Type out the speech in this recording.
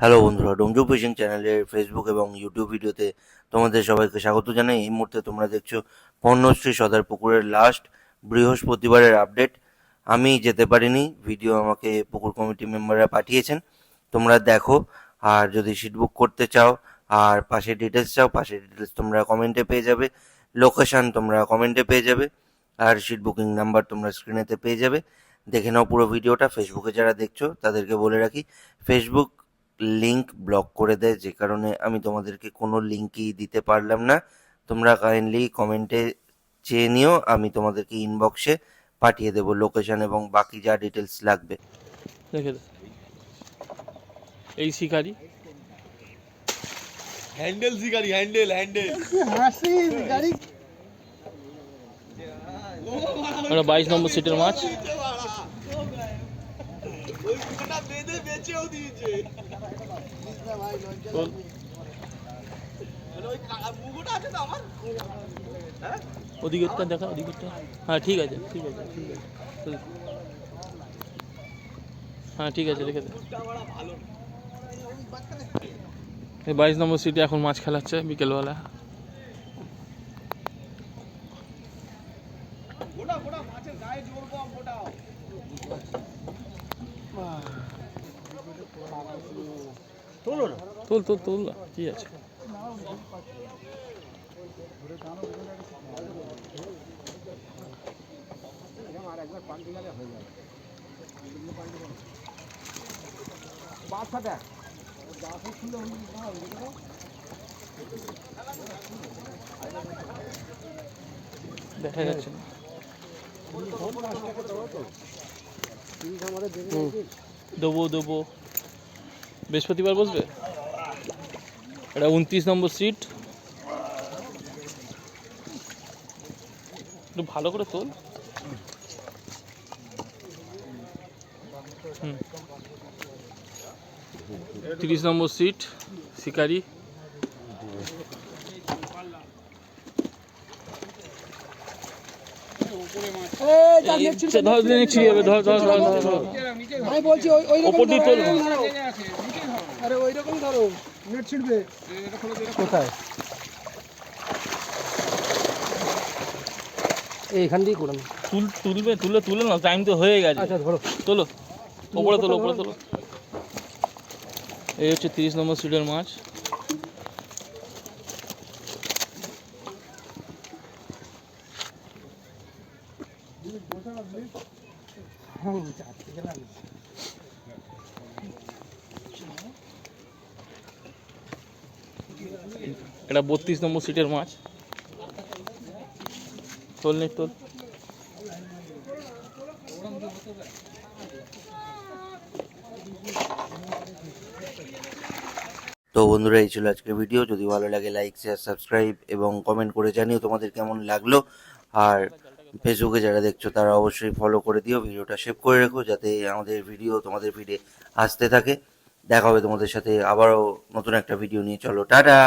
Hello বন্ধুরা ডোমজু fishing চ্যানেলের Facebook এবং ইউটিউব ভিডিওতে তোমাদের সবাইকে স্বাগত জানাই। এই মুহূর্তে তোমরা দেখছ পর্ণশ্রী সদার পুকুরের লাস্ট বৃহস্পতিবারের আপডেট আমি যেতে পারিনি ভিডিও আমাকে পুকুর কমিটি মেম্বাররা পাঠিয়েছেন। তোমরা দেখো, আর যদি সিট বুক করতে চাও, আর পাশে ডিটেলস চাও পাশে ডিটেলস তোমরা কমেন্টে পেয়ে যাবে। লোকেশন তোমরা কমেন্টে পেয়ে যাবে, আর সিট বুকিং নাম্বার তোমরা স্ক্রিনেতে পেয়ে যাবে। দেখে নাও পুরো ভিডিওটা ফেসবুকে যারা দেখছ, তাদেরকে বলে রাখি ফেসবুক লিংক ব্লক করে দেয় যে কারণে আমি তোমাদেরকে কোনো লিঙ্কই দিতে পারলাম না। তোমরা কাইন্ডলি কমেন্টে চেয়ে নিও আমি তোমাদেরকে ইনবক্সে পাঠিয়ে দেবো লোকেশন এবং বাকি যা ডিটেলস লাগবে। রেখে দে এই শিকারি। হ্যান্ডেল শিকারি হ্যান্ডেল হ্যান্ডেল হাসি গাড়ি ওটা বাইশ নম্বর সিটের মাছ ওই কুকুরটা বেঁধে দিয়েছে। তোল ওই কা- মুগুটা আছে তো আমার? ওদিকেরটা দেখা ওদিকেরটা হ্যাঁ ঠিক আছে ঠিক আছে ঠিক আছে। হ্যাঁ ঠিক আছে রেখে দে। বাইশ নম্বর সিটে এখন মাছ খেলাচ্ছে বিকেলবেলা। গোটা গোটা মাছের গায়ে জোর কম গোটাও তোল তোল তোল না কি আছে? দেখা যাচ্ছে দেবো দেবো। বৃহস্পতিবার বসবে? এটা উনত্রিশ নম্বর সিট একটু ভালো করে তোল। তিরিশ নম্বর সিট শিকারি এই, ধর দিলে ছিঁড়ে যাবে ধর ধর ধর ধর ধর এইখান দিয়ে করুন তুল তুলবে তুলে তুলে না টাইম তো হয়ে গেছে আচ্ছা ধরো তোলো ওপরে তোলো ওপরে তোলো এই হচ্ছে তিরিশ নম্বর সিটের মাছ এটা বত্রিশ নম্বর সিটের মাছ। তোল নে, তোল। তো বন্ধুরা, এই ছিল আজকের ভিডিও। যদি ভালো লাগে লাইক শেয়ার সাবস্ক্রাইব এবং কমেন্ট করে জানিও তোমাদের কেমন লাগল। আর ফেসবুকে যারা দেখছ, তারা অবশ্যই ফলো করে দিও, ভিডিওটা সেভ করে রেখো, যাতে আমাদের ভিডিও তোমাদের ফিডে আসতে থাকে। দেখা হবে তোমাদের সাথে আবারও নতুন একটা ভিডিও নিয়ে। চলো, টাটা!